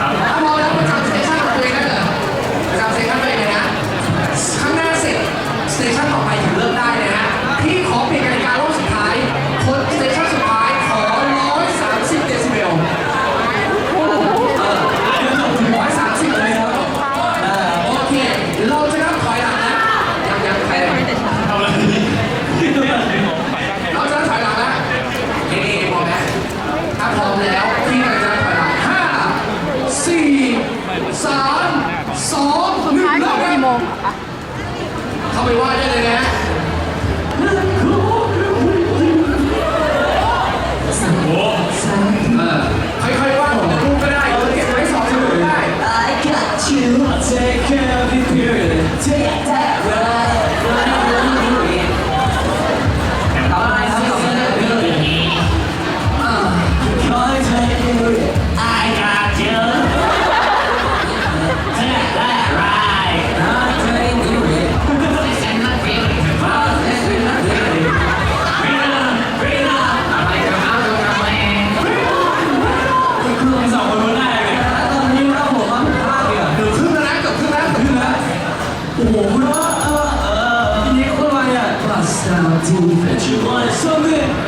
ครับ deep that you. want something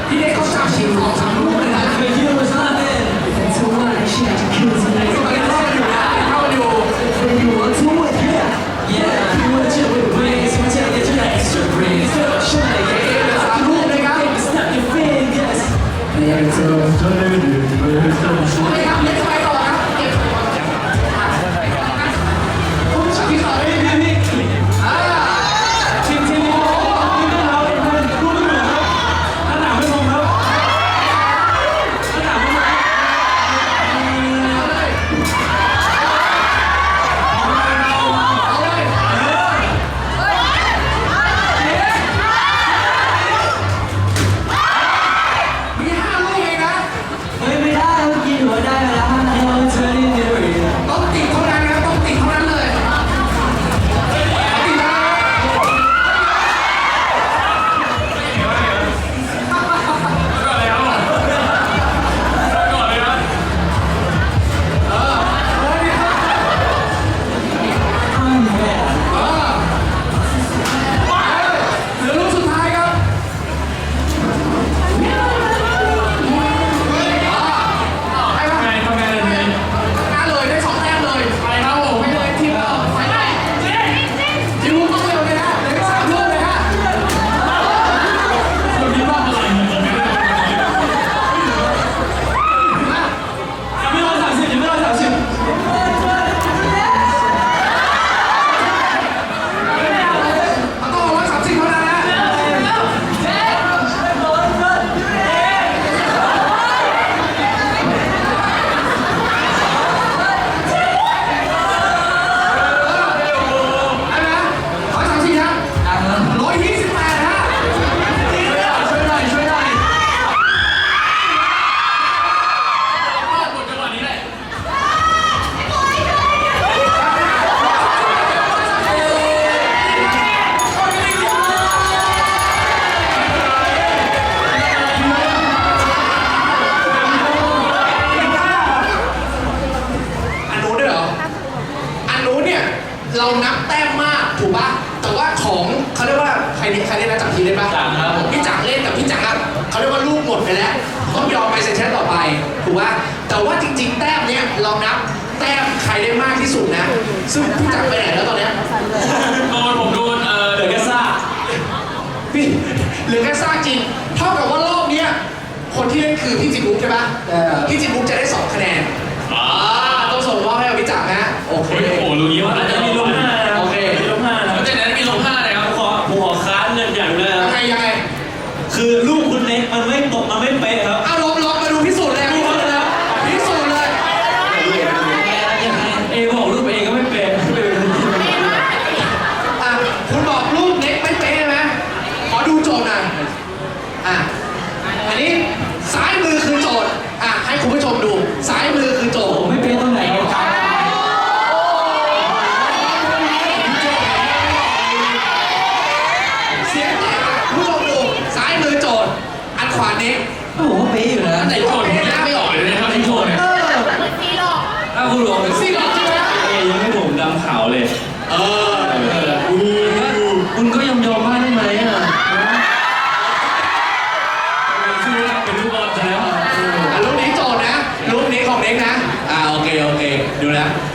ยังไง คือลูกคุณเล็กมันไม่ตกมันไม่เป๊ะครับ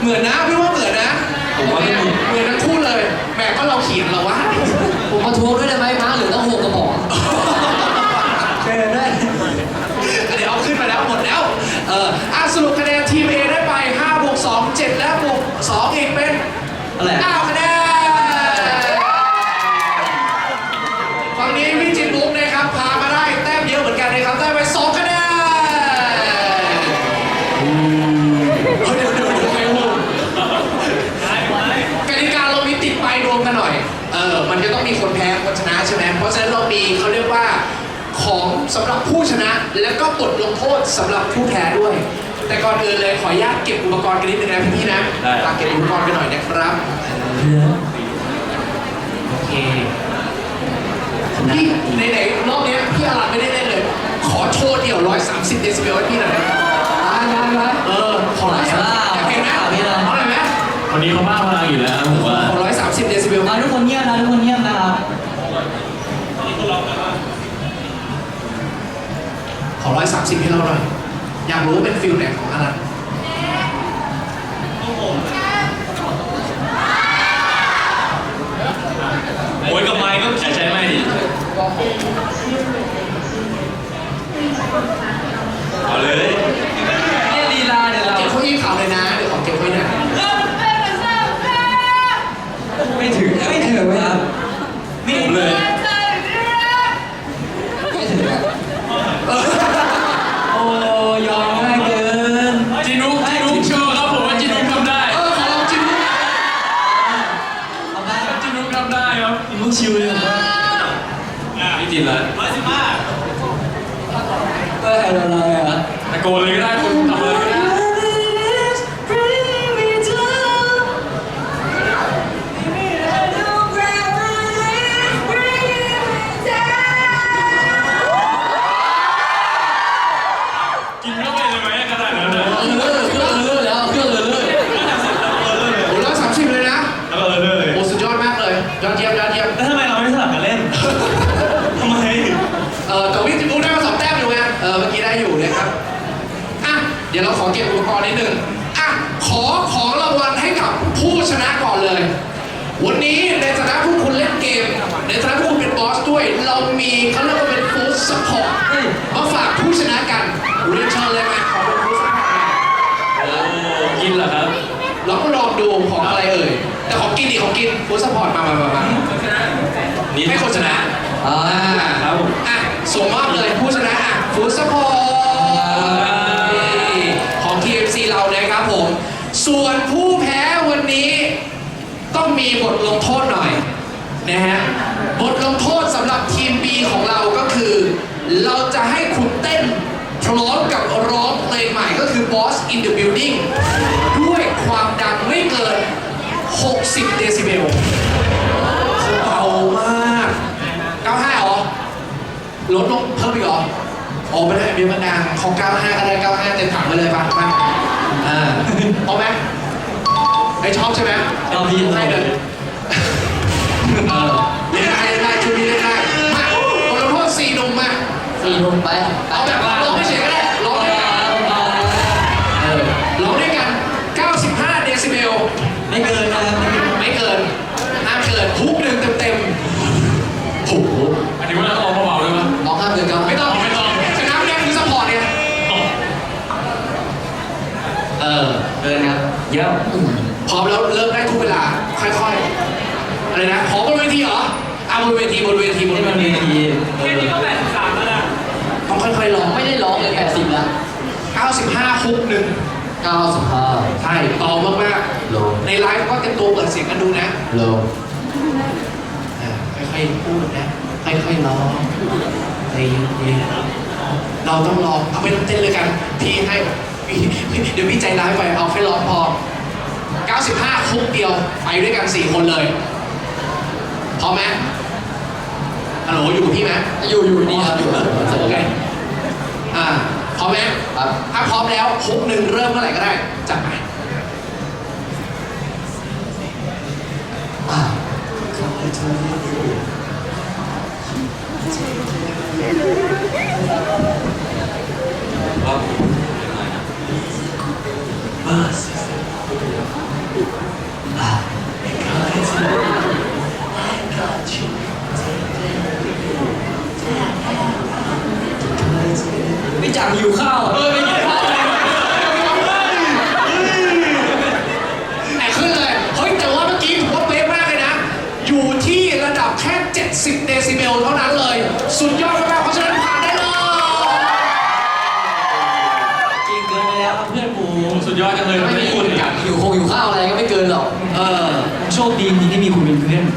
เหมือนนะพี่ว่าเหมือนนะ ผมว่าไม่เหมือน เหมือนทั้งคู่เลยแหมก็เราเขียนเราวะ ผมมาทวงด้วยได้ไหมม้าหรือต้องหกกระบอกเชิญได้ เดี๋ยวเอาขึ้นมาแล้วหมดแล้ว เอออะสรุปคะแนนทีม A ได้ไป5บวก2 7 และบวก2อีกเป็น อะไร 9คะแนนฝั่งนี้พี่จินบุ๊กนะครับพามาได้แต้มเยอะเหมือนกันนะครับได้ไป2คะแนนเฮ้ยเดี๋ยวเดี๋ยวเดี๋ยวเดี๋ยวกติกาเรามีติดไปรวมกันหน่อย เออ มันจะต้องมีคนแพ้คนชนะใช่ไหมเพราะฉะนั้นเรามีเขาเรียกว่าของ สำหรับผู้ชนะแล้วก็บทลงโทษสำหรับผู้แพ้ด้วย แต่ก่อนอื่นเลยขออนุญาตเก็บอุปกรณ์กันนิดนึงนะพี่ๆนะฝากเก็บอุปกรณ์กันหน่อยนะครับโอเคพี่ไหนๆรอบเนี้ยพี่อารันไม่ได้เล่นเลย ขอโชว์เดี่ยว 130เดซิเบลให้พี่หน่อยได้ไหมได้ได้เออขอร้อยสามอยากเห็นไหมพี่เลยเอาหน่อยไหมคนนี้เขาบ้าพลังอยู่แล้วผมว่าขอ130เดซิเบลอะทุกคนเงียบนะทุกคนเงียบนะครับ ขอยสามสิบให้เราหน่อย อยากรู้เป็นฟิลไหนของอารันโอ้ยกับไม้ก็ใช้ใช้ไม่ดิเอาเลย ดิของกินฟู้ดซัพพอร์ตมามามามานี่ให้คนชนะอ่าอ่าครับผมอะส่งมอบเลยผู้ชนะอะฟู้ดซัพพอร์ตของ TMC เรานะครับผม ส่วนผู้แพ้วันนี้ ต้องมีบทลงโทษหน่อยนะฮะบทลงโทษสำหรับทีม B ของเราก็คือ เราจะให้คุณเต้นพร้อมกับร้องเพลงใหม่ก็คือ Boss in the Building ด้วยความดังไม่เกิน 60 เดซิเบลเบามาก 95เหรอ ลดลงเพิ่มอีกเหรอโอ้ไม่ได้เบียร์มันดังของ 95 ก็ได้ 95 เต็มถังไปเลยป่ะมาอ่าเอาไหมไอชอบใช่ไหมชอบพี่ให้เลยเออเล่นได้เล่นได้ชุดนี้เล่นได้ มาบทลงโทษสี่หนุ่มมาสี่ลงไปเอ ร้อมแล้วเริ่มได้ทุกเวลา ค่อยๆ อะไรนะขอบนเวทีเหรอเอาบนเวทีบนเวทีบนนี่เวมันทีมีทีเออต้องค่อยๆร้องไม่ได้ร้องเลยแปดสิบแล้ว95คุกหนึ่งเก้าสิบห้าใช่ต่อมากโลๆในไลฟ์ก็เต็มตัวเปิดเสียงกันดูนะโลอ่าค่อยๆพูดนะค่อยๆร้องใจเย็นๆเราต้องร้องเอาไม่ต้องเต้นเลยกันพี่ให้พี่เดี๋ยวพี่ใจร้ายไปเอาแค่ร้องพอ 95 คุกเดียว ไปด้วยกัน 4 คนเลย พร้อมไหมฮัลโหลอยู่ที่ไหมอยู่อยู่นี่ครับอยู่โอเคอ่าพร้อมไหมครับถ้าพร้อมแล้วคุกหนึ่งเริ่มเมื่อไหร่ก็ได้ จับไปว่ามเอบ้าสิ ไม่จังอยู่ข้าวเออ เป็น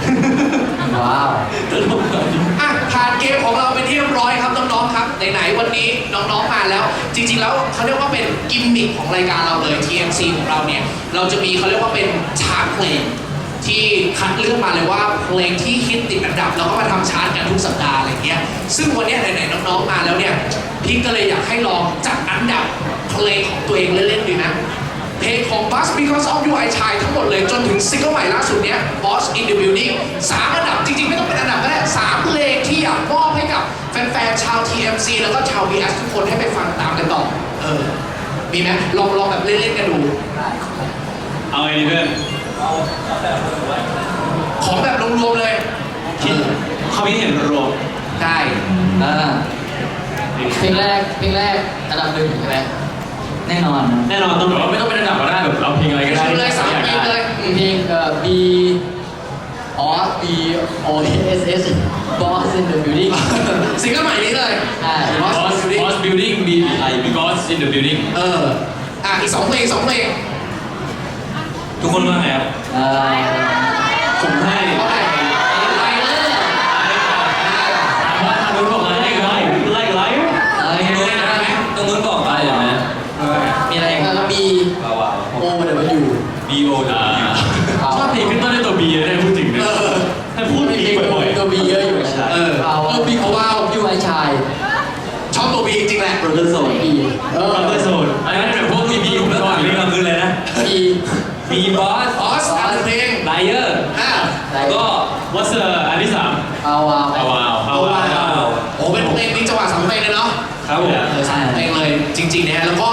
เพื่อนว้าวตลกอะอะผ่านเกมของเราเป็นที่เรียบร้อยครับน้องๆครับไหนๆวันนี้น้องๆมาแล้ว จริงๆแล้วเขาเรียกว่าเป็นกิมมิคของรายการเราเลย TMC ของเราเนี่ยเราจะมีเขาเรียกว่าเป็นชาร์ตเพลงที่คัดเลือกมาเลยว่าเพลงที่ฮิตติดอันดับแล้วก็มาทำชาร์ตกันทุกสัปดาห์อะไรเงี้ยซึ่งวันเนี้ยไหนๆน้องๆมาแล้วเนี่ยพี่ก็เลยอยากให้ลองจัดอันดับเพลงของตัวเองเล่นๆดีนะ เพลงของ Buzz Because of You I Try ทั้งหมดเลยจนถึงซิงเกิลใหม่ล่าสุดเนี้ย Boss in the Building สามอันดับจริงๆ ไม่ต้องเป็นอันดับก็ได้สามเพลงที่อยากมอบให้กับแฟนๆชาว TMC แล้วก็ชาว VS ทุกคนให้ไปฟังตามกันต่อเออมีไหมลองลองแบบเล่นๆกันดู เอาไงดีเพื่อนของแบบรวมๆเลยคิดเขาไม่เห็นรวมได้อ่าเพลงแรกเพลงแรกอันดับหนึ่งใช่ไหม แน่นอนนะแน่นอนต้องแบบว่าไม่ต้องเป็นอันดับก็ได้แบบเราเพลงอะไรก็ได้ชื่อเลยสามเพลงเลยอืมเพลงเอ่อ B อ๋อ B O S S Boss in the Building ซิงเกิลใหม่นี้เลยใช่ Boss in the Boss Building Boss Building B I Boss in the Building เอออะอีกสองเพลงสองเพลงทุกคนว่าไงครับเอ่อผมให้ เอาไปไลเลอร์ ถามว่าทางนู้นบอกไลค์ไลค์ไลค์ไลค์ อะไรเงี้ยนะ ตรงนู้นบอกอะไรเหรอนะ มีอะไรอีกแล้วก็ B ว้าวว้าว O W B O W ชอบเพลงขึ้นต้นด้วยตัว B เลยนะพูดถึงเนี่ยถ้าพูดมี B เพลงบ่อยตัว B เยอะอยู่ใช่เออเอาเออ B เขาว้าวยูไอชาย ชอบตัว B จริงๆแหละโปรดิวเซอร์ B เออๆบัตเตอร์โซนอันนั้นแบบพวกมี B อยู่ก่อนนี่เราคืออะไรนะ B B Boss บอสอ่านเพลง Liar อ่าแล้วก็ What's the อันที่สามเอาเอาเอาว้าวเอาเอาว่าว้าวโอ้เป็นเพลงนี้จังหวะสามเพลงเลยเนาะครับผมเออสามเพลงเลยจริงๆนะฮะแล้วก็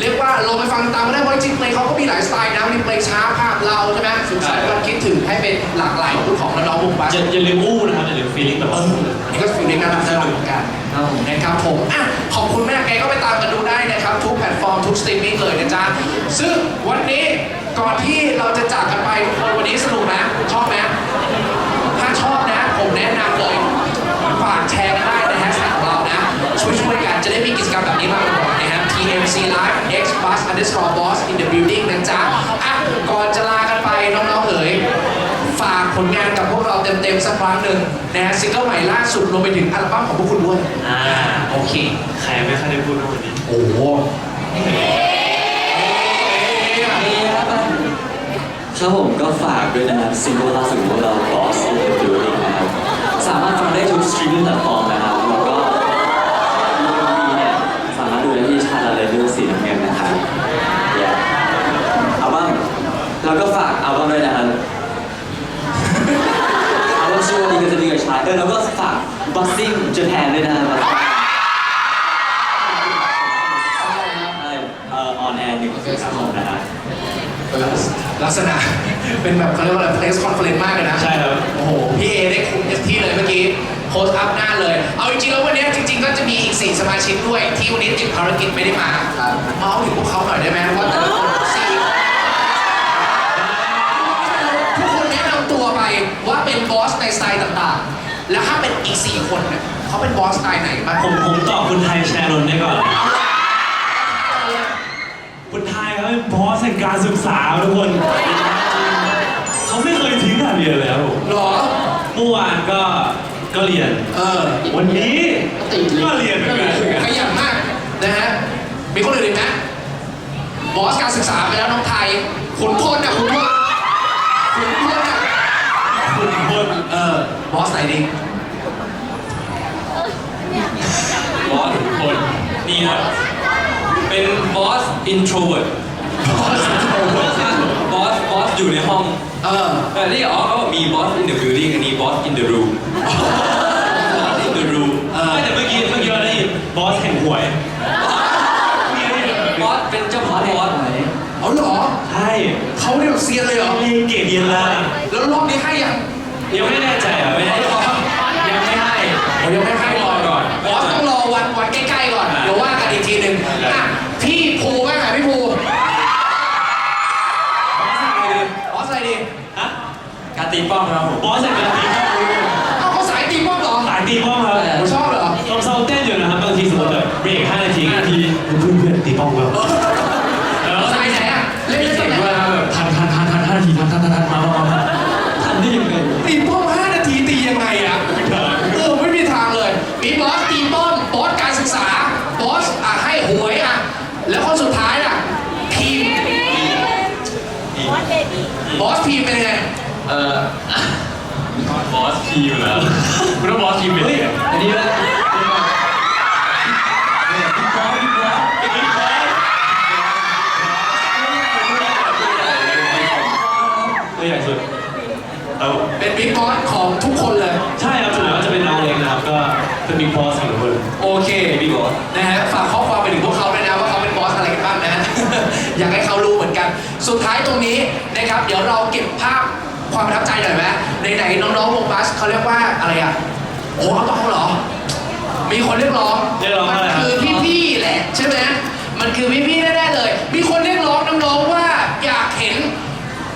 เรียกว่าเราไปฟังตามก็ได้เพราะจริงๆเพลงเขาก็มีหลายสไตล์นะมีเพลงช้าภาพเราใช่ไหมสุดท้ายวันคิดถึงให้เป็นหลากหลายของของน้องๆวงบัสอย่าอย่าลืมอู้นะครับอย่าลืมฟีลิ่งแบบเอว่าออันนี้ก็ฟิลลิ่งน่ารักน่ารักเหมือนกันครับผมนะครับผมอะขอบคุณแม่แกก็ไปตามกันดูได้นะครับ ทุกแพลตฟอร์มทุกสตรีมมิ่งเลยนะจ๊ะซึ่งวันนี้ก่อนที่เราจะจากกันไปทุกคนวันนี้สนุกไหมชอบไหมถ้าชอบนะ ผมแนะนำเลยฝากแชร์กันได้ในแฮชแท็กของเรานะ ช่วยๆกันจะได้มีกิจกรรมแบบนี้มาบ่อยๆนะครับ TMC Live X Bus Underscore Boss in the Building นะจ๊ะอะก่อนจะลากันไปน้องๆเอ๋ยฝากผลงานกับพวกเราเต็มๆสักครั้งหนึ่งนะฮะซิงเกิลใหม่ล่าสุดรวมไปถึงอัลบั้มของพวกคุณด้วยอ่าโอเค ใครไม่ค่อยได้พูดเรื่องวันนี้ โอ้โหครับผมก็ฝากด้วยนะครับซิงเกิลล่าสุดของเรา Boss in the Building นะครับสามารถฟังได้ทุกสตรีมมิ่งแพลตฟอร์มนะครับแล้วก็มีเนี่ยสามารถดูได้ที่ชาลาเลเวลสีน้ำเงินนะครับ Yeah อัลบั้ม แล้วก็ฝากอัลบั้มด้วยนะครับอัลบั้มชื่อว่าดีก็จะดีกับชายเออแล้วก็ฝาก Buzzing Japan ด้วยนะครับใช่เอ่อออนแอร์หนึ่งสิงหาคมนะครับเออลักษณะ เป็นแบบเขาเรียกว่าอะไร place conference มากเลยนะ ใช่ครับ โอ้โห พี่เอได้คุมเต็มที่เลยเมื่อกี้โพสต์อัพหน้าเลย เอาจริงๆแล้ววันนี้จริง ๆ ก็จะมีอีก 4 สมาชิกด้วย ที่วันนี้ติดภารกิจไม่ได้มาครับเมาส์ถึงพวกเขาหน่อยได้ไหมว่าแต่ละคนสี่ทุกคนแนะนำตัวไปว่าเป็นบอสในสไตล์ต่างๆ แล้วถ้าเป็นอีก 4 คน เนี่ยเขาเป็นบอสสไตล์ไหนบ้างผมผมตอบคุณไทยแชร์นนท์ได้ก่อน คุณไทยเขาเป็นบอสแห่งการศึกษาทุกคน เขาไม่เคยทิ้งการเรียนแล้ว หรอ เมื่อวานก็ก็เรียน เออวันนี้ก็เรียนเหมือนกันขยันมากนะฮะ มีคนอื่นอีกไหมบอสการศึกษาไปแล้วน้องไทยขุนพลนะขุนพลขุนพลนะคุณคนเออบอสไหนดี บอสทุกคนนี่ ครับ เป็นบอส introvert บอสบอสบอสอยู่ในห้องเออแต่ที่อ๋อเขาบอกมี boss in the building อันนี้ boss in the room boss in the room เออไม่แต่เมื่อกี้เมื่อกี้เราได้ยิน boss แห่งหวย boss เป็นเจ้าของ boss เอาเหรอ ใช่เขาเนี่ยเซียนเลยเหรอเรียนเก่งเรียนละแล้วรอบนี้ให้ยังยังไม่แน่ใจอะไม่แน่ใจยังไม่ให้ผมยังไม่ หนึ่งอะพี่ภูบ้างอะพี่ภูบอสอะไรดีฮะการตีป้องครับผมบอสจากการตีป้อมเอ้าเขาสายตีป้องเหรอสายตีป้องครับผมชอบเหรอตอนเศร้าเต้นอยู่นะครับบางทีสมมติแบบเบรก5นาทีบางทีเพื่อนเพื่อนตีป้องครับ ก็เป็นบิ๊กบอสของทุกคนโอเคพี่บอกนะฮะฝากข้อความไปถึงพวกเขาด้วยนะว่าเขาเป็นบอสอะไรกันบ้างนะฮะอยากให้เขารู้เหมือนกัน สุดท้ายตรงนี้นะครับ เดี๋ยวเราเก็บภาพความประทับใจหน่อยไหมไหนๆน้องๆวงบัสเขาเรียกว่าอะไรอะโอ้เอาต้องเหรอ มีคนเรียกร้องเรียกร้องมัอะไรครับ คือพี่ๆแหละใช่ไหมมันคือพี่ๆแน่ๆเลย มีคนเรียกร้องน้องๆว่าอยากเห็น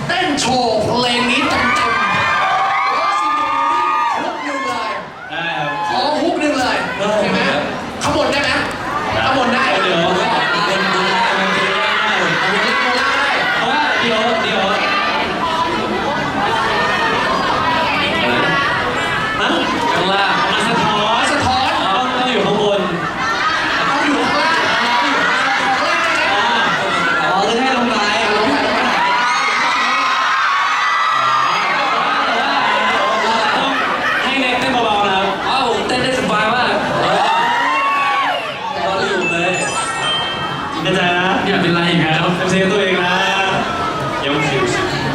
เต้นโชว์เพลงนี้เต็มๆแล้วซิงเกิลนี้ทุกหนึ่งเลย ได้ครับ ขอฮุกหนึ่งเลย ได้ ใช่ไหมข้างบนได้ไหมข้างบนได้ เดี๋ยว เล่น เล่นดูได้มันจะได้ง่าย โมล่าได้ เพราะว่าเดี๋ยวเดี๋ยวฮะ ข้างล่าง มันสะท้อน สะท้อน ต้องต้องอยู่ข้างบน ต้องอยู่ข้างล่างต้องอยู่ข้างล่างได้ไหม อ๋อคือให้ลงไป ลงไปลงไป ต้องให้เน็กเต้นเบาๆนะครับ อ้าวผมเต้นได้สบายมาก เราอยู่เลย แน่ใจนะ อย่าเป็นไรอีกแล้ว เซฟตัวเองนะยังชิว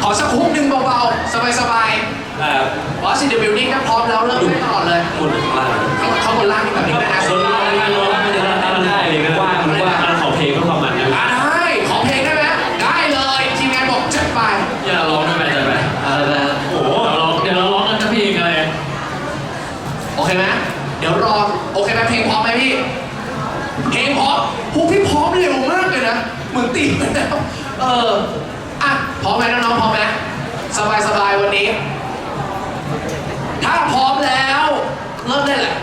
ขอสักฮุกหนึ่งเบาๆ สบาย แบบ ๆบอสซินเดอะบิวนิ่งถ้าพร้อมแล้วเริ่มได้ตลอดเลย หมุนข้างล่าง ข้างข้างบนล่างนี่แบบนี้นะ คนเราไม่รู้ว่ามันจะได้มันได้เลยก็ได้มันว่ามันขอเพลงเพื่อความมันนะ อ่าได้ขอเพลงได้ไหมได้เลยทีมงานบอกจัดไป อย่าร้องด้วยไปใจไป อะไรแบบ โอ้โห เดี๋ยวเราร้องเดี๋ยวเราร้องกันทั้งเพลงอะไร โอเคไหมเดี๋ยวรอโอเคไหมเพลงพร้อมไหมพี่เพลงพร้อมพวกพี่พร้อมเร็วมากเลยนะเหมือนตีไปแล้วเอออะพร้อมไหมน้องๆพร้อมไหมสบายสบายๆวันนี้ ถ้าพร้อมแล้ว เริ่มได้แหละ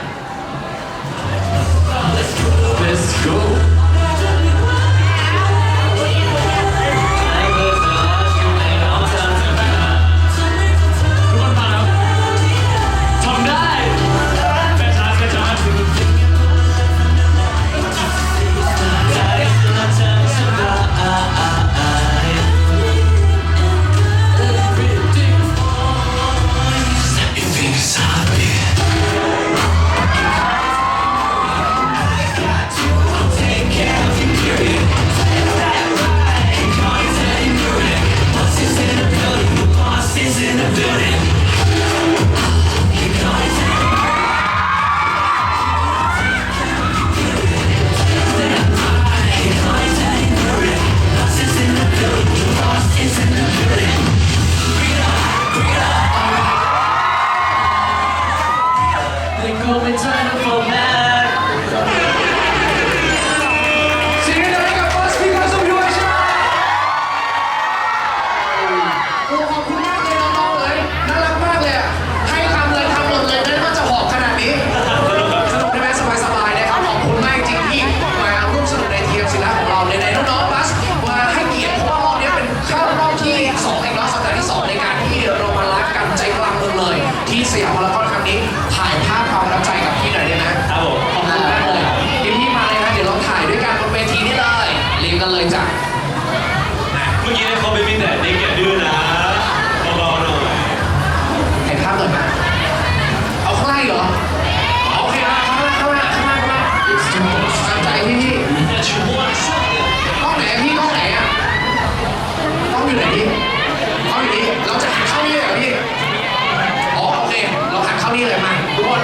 คน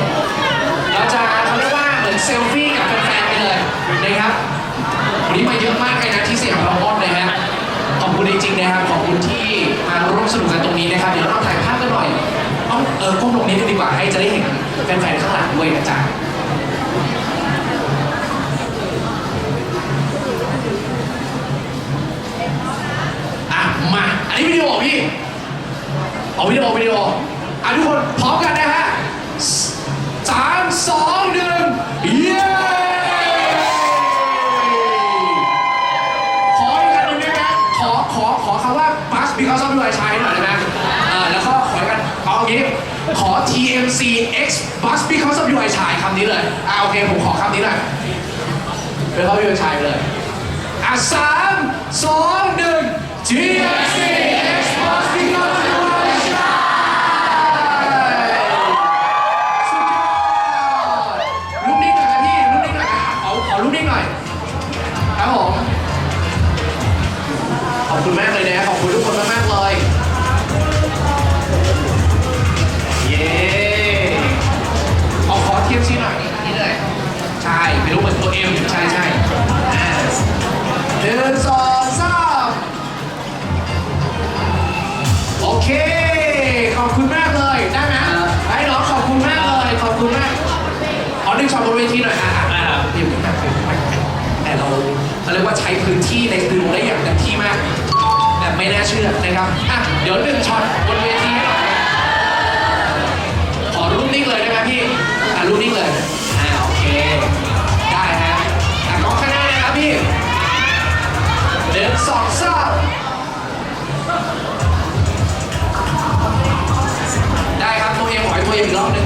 เราจะเขาเรียกว่าเหมือนเซลฟี่กับแฟนๆไปเลยนะครับวันนี้มาเยอะมากเลยนะที่สยามพารากอนนะฮะขอบคุณจริงๆนะครับขอบคุณที่มาร่วมสนุกกันตรงนี้นะครับเดี๋ยวเราถ่ายภาพกันหน่อยเอาเออก้มลงนี้กันดีกว่าให้จะได้เห็นแฟนๆข้างหลังด้วยนะจ๊ะอะมาอันนี้วิดีโอพี่ออเอาวิดีโอวิดีโออะทุกคนพร้อมกันนะฮะ สองหนึ่งเย้ขออีกอันหนึ่งได้ไหมขอขอขอคำว่า bus because of you I shine หน่อยได้ไหมอ่าแล้วก็ขออีกอันเอาอย่างนี้ขอ TMC X bus because of you I shine คำนี้เลยอ่าโอเคผมขอคำนี้หน่อยเป็นเขาพี่ชายไปเลยอะสามสองหนึ่ง TMC เหมือนตัวเอ็มใช่ใช่อ่าหนึ่งสองสามโอเค ขอบคุณมากเลย ได้ไหมไอ้น้องขอบคุณมากเลย ขอบคุณมากขอดึงช็อตบนเวทีหน่อยอะอะพิมพ์แบบแต่เราเขาเรียกว่าใช้พื้นที่ในสตูดิโอได้อย่างเต็มที่มากแบบไม่น่าเชื่อนะครับอะเดี๋ยวหนึ่งช็อตบนเวทีให้หน่อยขอรูปนิ่งเลยได้ไหมพี่อะรูปนิ่งเลย หนึ่งสองสามได้ครับตัวเองขอให้ตัวเองอีกรอบหนึ่ง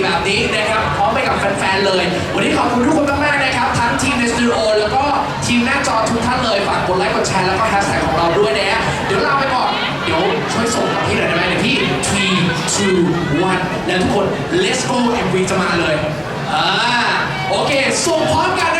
4 แบบนี้นะครับพร้อมไปกับแฟนๆเลย วันนี้ขอบคุณทุกคนมากๆนะครับ ทั้งทีมในสตูดิโอแล้วก็ทีมหน้าจอทุกท่านเลยฝากกดไลค์กดแชร์แล้วก็แฮชแท็กของเราด้วยนะเดี๋ยวลาไปก่อน เดี๋ยวช่วยส่งกับพี่หน่อยได้ไหมเดี๋ยวพี่ 3 2 1 แล้วทุกคน let's go MV จะมาเลยอ่าโอเคส่งพร้อมกันนะ